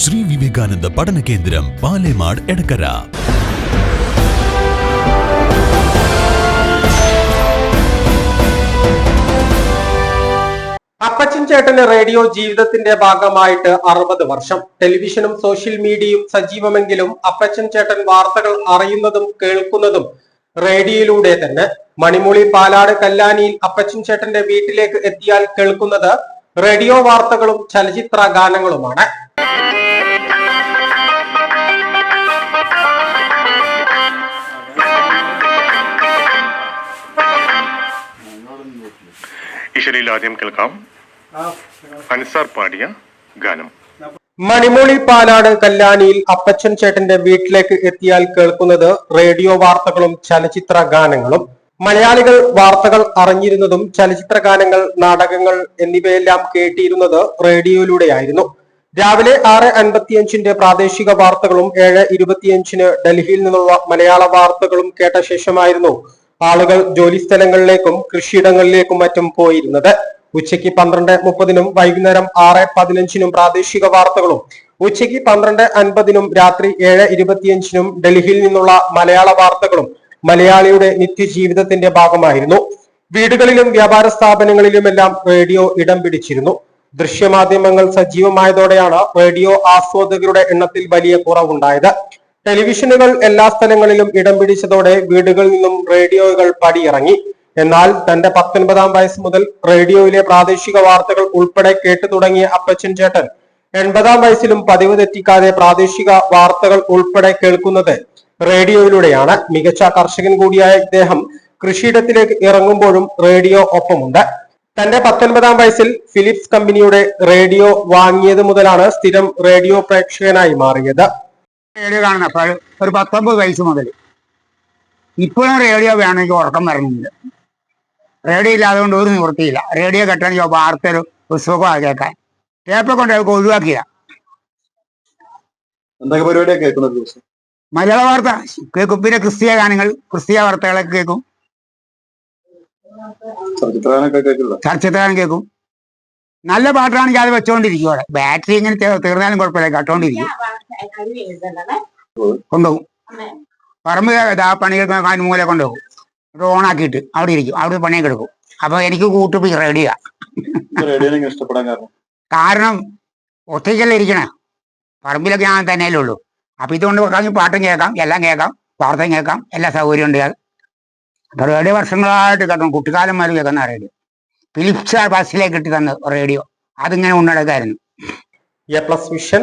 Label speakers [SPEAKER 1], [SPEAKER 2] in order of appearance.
[SPEAKER 1] Shri Vivekananda പഠന കേന്ദ്രം പാലേമാട് എടക്കര.
[SPEAKER 2] അപ്പച്ചൻ ചേട്ടന് റേഡിയോ ജീവിതത്തിന്റെ ഭാഗമായിട്ട് അറുപത് വർഷം. ടെലിവിഷനും സോഷ്യൽ മീഡിയയും സജീവമെങ്കിലും അപ്പച്ചൻ ചേട്ടൻ വാർത്തകൾ അറിയുന്നതും കേൾക്കുന്നതും റേഡിയോയിലൂടെ തന്നെ. മണിമൂളി പാലാട് കല്ലാനിയിൽ അപ്പച്ചൻ ചേട്ടന്റെ വീട്ടിലേക്ക് എത്തിയാൽ കേൾക്കുന്നത് റേഡിയോ വാർത്തകളും ചലച്ചിത്ര ഗാനങ്ങളുമാണ്.
[SPEAKER 3] ആദ്യം കേൾക്കാം. അൻസാർ പാടിയ ഗാനം.
[SPEAKER 2] മണിമൊഴി പാലാട് കല്യാണിയിൽ അപ്പച്ചൻ ചേട്ടന്റെ വീട്ടിലേക്ക് എത്തിയാൽ കേൾക്കുന്നത് റേഡിയോ വാർത്തകളും ചലച്ചിത്ര ഗാനങ്ങളും. മലയാളികൾ വാർത്തകൾ അറിഞ്ഞിരുന്നതും ചലച്ചിത്ര ഗാനങ്ങൾ നാടകങ്ങൾ എന്നിവയെല്ലാം കേട്ടിരുന്നത് റേഡിയോയിലൂടെയായിരുന്നു. രാവിലെ ആറ് അൻപത്തിയഞ്ചിന്റെ പ്രാദേശിക വാർത്തകളും ഏഴ് ഇരുപത്തിയഞ്ചിന് ഡൽഹിയിൽ നിന്നുള്ള മലയാള വാർത്തകളും കേട്ട ശേഷമായിരുന്നു ആളുകൾ ജോലിസ്ഥലങ്ങളിലേക്കും കൃഷിയിടങ്ങളിലേക്കും മറ്റും പോയിരുന്നത്. ഉച്ചയ്ക്ക് പന്ത്രണ്ട് മുപ്പതിനും വൈകുന്നേരം ആറ് പതിനഞ്ചിനും പ്രാദേശിക വാർത്തകളും. ഉച്ചയ്ക്ക് പന്ത്രണ്ട് അൻപതിനും രാത്രി ഏഴ് ഇരുപത്തിയഞ്ചിനും ഡൽഹിയിൽ നിന്നുള്ള മലയാള വാർത്തകളും മലയാളിയുടെ നിത്യജീവിതത്തിന്റെ ഭാഗമായിരുന്നു. വീടുകളിലും വ്യാപാര സ്ഥാപനങ്ങളിലുമെല്ലാം റേഡിയോ ഇടം പിടിച്ചിരുന്നു. ദൃശ്യമാധ്യമങ്ങൾ സജീവമായതോടെയാണ് റേഡിയോ ആസ്വാദകരുടെ എണ്ണത്തിൽ വലിയ കുറവുണ്ടായത്. ടെലിവിഷനുകൾ എല്ലാ സ്ഥലങ്ങളിലും ഇടം പിടിച്ചതോടെ വീടുകളിൽ നിന്നും റേഡിയോകൾ പടിയിറങ്ങി. എന്നാൽ തന്റെ പത്തൊൻപതാം വയസ്സ് മുതൽ റേഡിയോയിലെ പ്രാദേശിക വാർത്തകൾ ഉൾപ്പെടെ കേട്ടു തുടങ്ങിയ അപ്പച്ചൻ ചേട്ടൻ എൺപതാം വയസ്സിലും പതിവ് തെറ്റിക്കാതെ പ്രാദേശിക വാർത്തകൾ ഉൾപ്പെടെ കേൾക്കുന്നത് റേഡിയോയിലൂടെയാണ്. മികച്ച കർഷകൻ കൂടിയായ ഇദ്ദേഹം കൃഷിയിടത്തിലേക്ക് ഇറങ്ങുമ്പോഴും റേഡിയോ ഒപ്പമുണ്ട്. തന്റെ പത്തൊൻപതാം വയസ്സിൽ ഫിലിപ്സ് കമ്പനിയുടെ റേഡിയോ വാങ്ങിയത് മുതലാണ് സ്ഥിരം റേഡിയോ പ്രേക്ഷകനായി മാറിയത്.
[SPEAKER 4] റേഡിയോ കാണുന്ന അപ്പോൾ ഒരു പത്തൊമ്പത് വയസ്സ് മുതൽ. ഇപ്പോഴും റേഡിയോ വേണമെങ്കിൽ ഉറക്കം വരണമെങ്കിൽ റേഡിയോ ഇല്ലാതെ കൊണ്ട് ഒരു നിവൃത്തിയില്ല. റേഡിയോ കെട്ടണമെങ്കിൽ വാർത്തയൊരു ആ കേൾക്കാൻ. ടേപ്പ് കൊണ്ട് അവർക്ക് ഒഴിവാക്കിയ. മലയാള വാർത്ത. കേൾക്കും. പിന്നെ ക്രിസ്തീയ ഗാനങ്ങൾ. ക്രിസ്തീയ വാർത്തകളൊക്കെ കേൾക്കും. ചലച്ചിത്രഗാനം കേൾക്കും. നല്ല പാട്ടാണെങ്കിൽ അത് വെച്ചോണ്ടിരിക്കും അവിടെ ബാറ്ററി ഇങ്ങനെ തീർന്നാലും കുഴപ്പമില്ല. കേട്ടോണ്ടിരിക്കും. കൊണ്ടുപോകും. പറമ്പ് ഇതാ കാൻ മൂലെ കൊണ്ടുപോകും. അത് ഓണാക്കിയിട്ട് അവിടെ ഇരിക്കും. അവിടെ പണിയൊക്കെ എടുക്കും. അപ്പൊ എനിക്ക് കൂട്ടുപി റെഡിയാ
[SPEAKER 5] കാരണം?
[SPEAKER 4] കാരണം ഒറ്റയ്ക്കല്ലേ ഇരിക്കണേ. പറമ്പിലൊക്കെ ഞാൻ തന്നെയല്ലേ ഉള്ളൂ. അപ്പൊ ഇതുകൊണ്ട് പാട്ടും കേൾക്കാം. എല്ലാം കേൾക്കാം. വാർത്തയും കേൾക്കാം. എല്ലാ സൗകര്യം ഉണ്ട്. അപ്പൊ റേഡിയോ വർഷങ്ങളായിട്ട് കേൾക്കണം കുട്ടിക്കാലം മുതൽ കേൾക്കുന്ന റേഡിയോ. ഫിലിപ്സ് ബസ്സിലേക്ക് ഇട്ട് തന്ന റേഡിയോ. അതിങ്ങനെ ഉണ്ടെടുക്കായിരുന്നു
[SPEAKER 2] A plus vision